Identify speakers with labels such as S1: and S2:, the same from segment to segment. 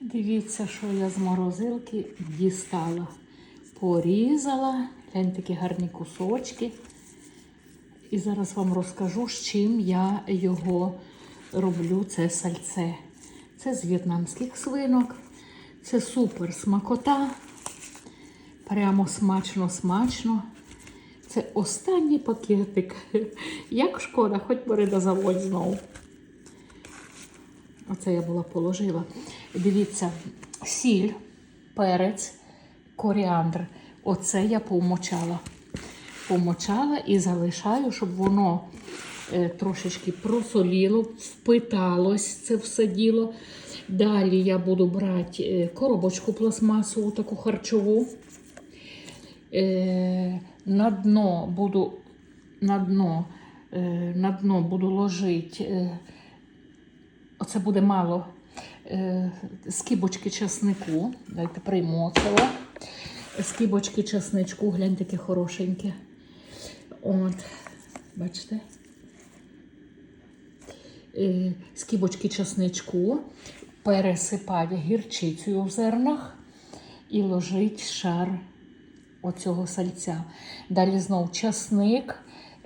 S1: Дивіться, що я з морозилки дістала. Порізала, глянь такі гарні кусочки. І зараз вам розкажу, з чим я його роблю, це сальце. Це з в'єтнамських свинок. Це супер смакота. Прямо смачно-смачно. Це останній пакетик. Як шкода, хоч бери до заводь знову. Оце я була положила. Дивіться, сіль, перець, коріандр. Оце я помочала. Помочала і залишаю, щоб воно е, трошечки просоліло, впиталось це все діло. Далі я буду брати е, коробочку пластмасову, таку харчову. Е, на дно буду на дно, на дно буду ложити. Оце буде мало скибочки часнику. Дайте оце. Скибочки часничку, глянь таке хорошеньке. От, бачите? Е, скибочки часничку, пересипати гірчицею в зернах і ложить шар оцього сальця. Далі знов часник,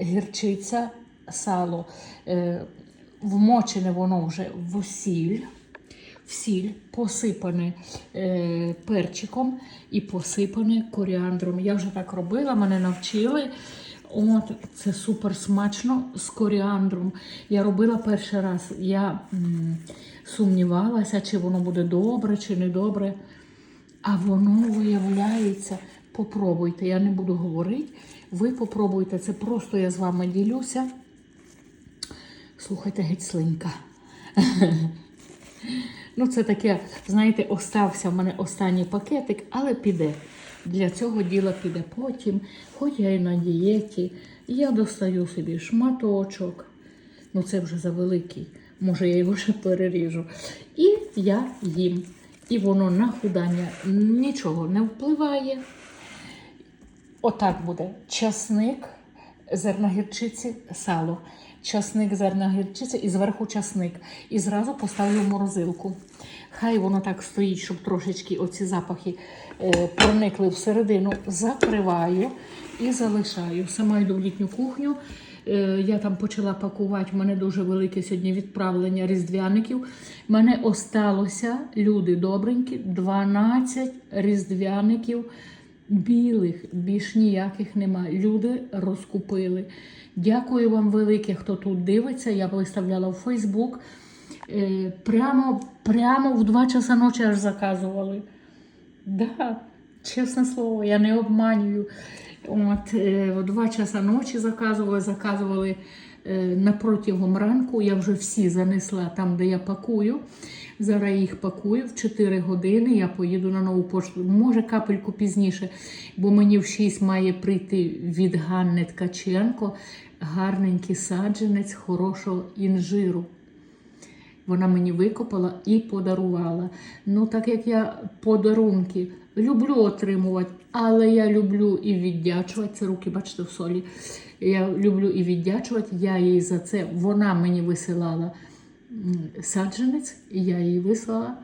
S1: гірчиця, сало. Е, вмочене воно вже в сіль, в сіль посипане е, перчиком і посипане коріандром. Я вже так робила, мене навчили. От, це супер смачно з коріандром. Я робила перший раз. Я м, сумнівалася, чи воно буде добре, чи не добре. А воно виявляється, попробуйте. Я не буду говорити. Ви попробуйте. Це просто я з вами ділюся. Слухайте, геть слинька. ну, це таке, знаєте, остався в мене останній пакетик, але піде. Для цього діла піде потім, хоч я і на дієті, я достаю собі шматочок. Ну, це вже завеликий. Може, я його ще переріжу. І я їм. І воно на худання нічого не впливає. Отак буде часник, зерна гірчиці, сало. Часник, зерна гірчиці і зверху часник. І зразу поставлю в морозилку. Хай воно так стоїть, щоб трошечки оці запахи е, проникли всередину. Закриваю і залишаю. Сама йду в літню кухню. Е, я там почала пакувати. У мене дуже велике сьогодні відправлення різдвяників. У мене осталося, люди добренькі, 12 різдвяників білих, більш ніяких нема. Люди розкупили. Дякую вам велике, хто тут дивиться. Я виставляла в Фейсбук. Е, Прямо, прямо в 2 часа ночі аж заказували. Да, чесне слово, я не обманюю. От, е, в 2 часа ночі заказували, заказували е, на протягом ранку. Я вже всі занесла там, де я пакую. Зараз їх пакую в 4 години. Я поїду на нову пошту. Може, капельку пізніше, бо мені в 6 має прийти від Ганни Ткаченко гарненький саджанець хорошого інжиру. Вона мені викопала і подарувала. Ну, так як я подарунки люблю отримувати, але я люблю і віддячувати. Це руки, бачите, в солі. Я люблю і віддячувати. Я їй за це, вона мені висилала саджанець, я їй вислала.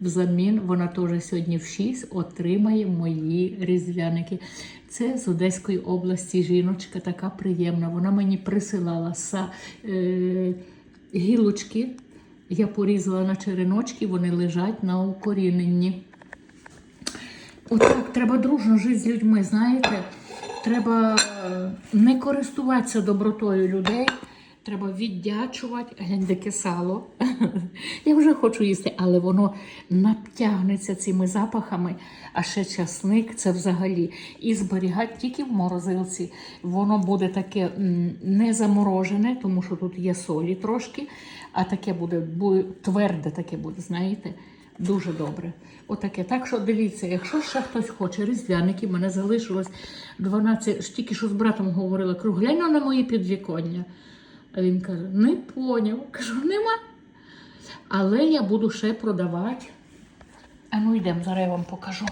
S1: Взамін вона теж сьогодні в 6 отримає мої різдвяники. Це з Одеської області жіночка така приємна. Вона мені присилала са, е, гілочки. Я порізала на череночки, вони лежать на укоріненні. Отак треба дружно жити з людьми, знаєте. Треба е, не користуватися добротою людей. Треба віддячувати, глянь, таке сало. Я вже хочу їсти, але воно натягнеться цими запахами, а ще часник це взагалі. І зберігати тільки в морозилці. Воно буде таке не заморожене, тому що тут є солі трошки, а таке буде, буде тверде таке буде, знаєте. Дуже добре. Отаке. Так що дивіться, якщо ще хтось хоче різдвяники, мене залишилось 12, тільки що з братом говорила, кажу, на мої підвіконня. А він каже, не поняв. Кажу, нема. Але я буду ще продавати. А ну йдемо, зараз я вам покажу.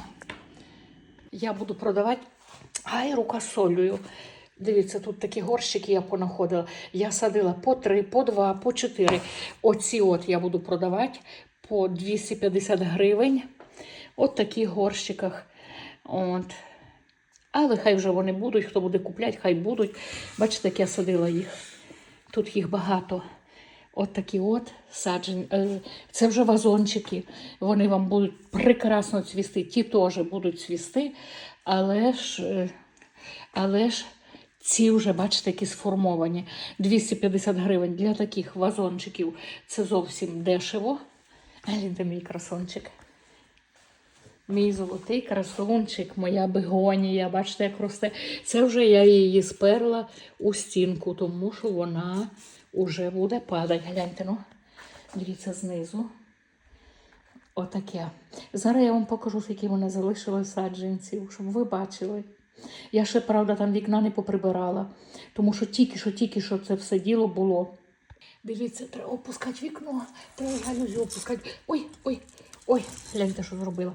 S1: Я буду продавати гайру солью. Дивіться, тут такі горщики я понаходила. Я садила по три, по два, по чотири. Оці от я буду продавати по 250 гривень. От таких горщиках. От. Але хай вже вони будуть, хто буде купляти, хай будуть. Бачите, як я садила їх. Тут їх багато. От такі от саджень. Це вже вазончики. Вони вам будуть прекрасно цвісти. Ті теж будуть цвісти, але ж, е, але ж ці вже, бачите, які сформовані. 250 гривень для таких вазончиків. Це зовсім дешево. Гляньте мій красончик. Мій золотий красунчик, моя бегонія, бачите, як росте. Це вже я її сперла у стінку, тому що вона вже буде падати. Гляньте, ну, дивіться знизу. Отаке. Зараз я вам покажу, скільки мене залишилось саджанців, щоб ви бачили. Я ще, правда, там вікна не поприбирала, тому що тільки що, тільки що це все діло було. Дивіться, треба опускати вікно, треба галюзі опускати. Ой, ой, ой, гляньте, що зробила.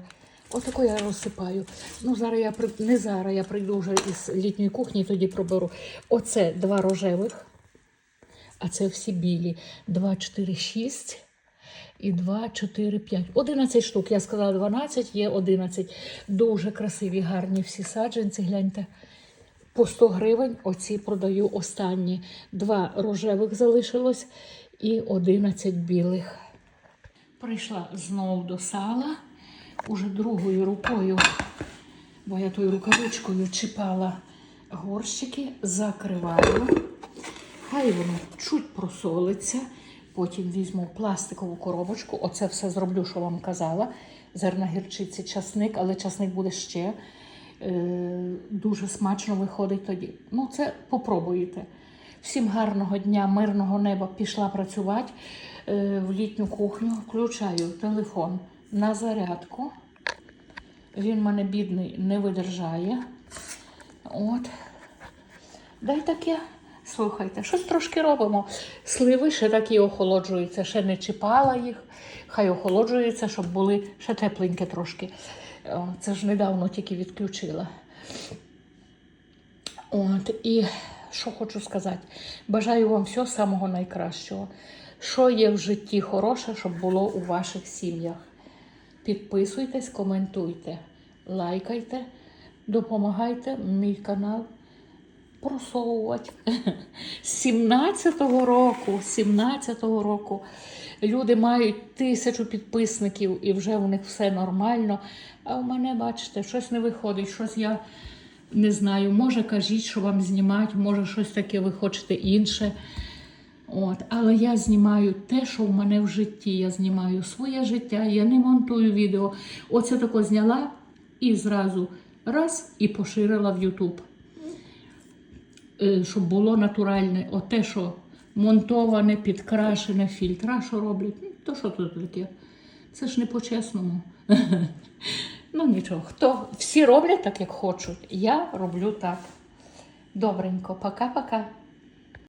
S1: Отако я розсипаю. Ну, зараз я не зараз, я прийду вже із літньої кухні, тоді проберу. Оце два рожевих, а це всі білі. Два, чотири, шість і два, чотири, п'ять. Одинадцять штук. Я сказала 12, є 11. Дуже красиві, гарні всі саджанці. Гляньте. По 100 гривень оці продаю останні. Два рожевих залишилось і 11 білих. Прийшла знову до сала, уже другою рукою, бо я тою рукавичкою чіпала горщики, закриваю. Хай воно чуть просолиться. Потім візьму пластикову коробочку. Оце все зроблю, що вам казала. Зерна гірчиці, часник, але часник буде ще. Е, дуже смачно виходить тоді. Ну, це попробуйте. Всім гарного дня, мирного неба. Пішла працювати е, в літню кухню. Включаю телефон на зарядку. Він мене бідний не видержає. От. Дай таке. Слухайте, щось трошки робимо. Сливи ще такі охолоджуються, ще не чіпала їх. Хай охолоджуються, щоб були ще тепленькі трошки. Це ж недавно тільки відключила. От, і що хочу сказати, бажаю вам всього самого найкращого. Що є в житті хороше, щоб було у ваших сім'ях. Підписуйтесь, коментуйте, лайкайте, допомагайте мій канал просовувати. 17-го року, 17-го року люди мають тисячу підписників і вже в них все нормально. А у мене, бачите, щось не виходить, щось я не знаю. Може, кажіть, що вам знімати, може щось таке ви хочете інше. От, але я знімаю те, що в мене в житті. Я знімаю своє життя, я не монтую відео. Оце тако зняла і зразу раз і поширила в Ютуб. Е, Щоб було натуральне, от те, що монтоване, підкрашене, фільтра, що роблять. Ну, То що тут таке? Це ж не по-чесному. Ну нічого, хто всі роблять так, як хочуть. Я роблю так. Добренько, пока-пока.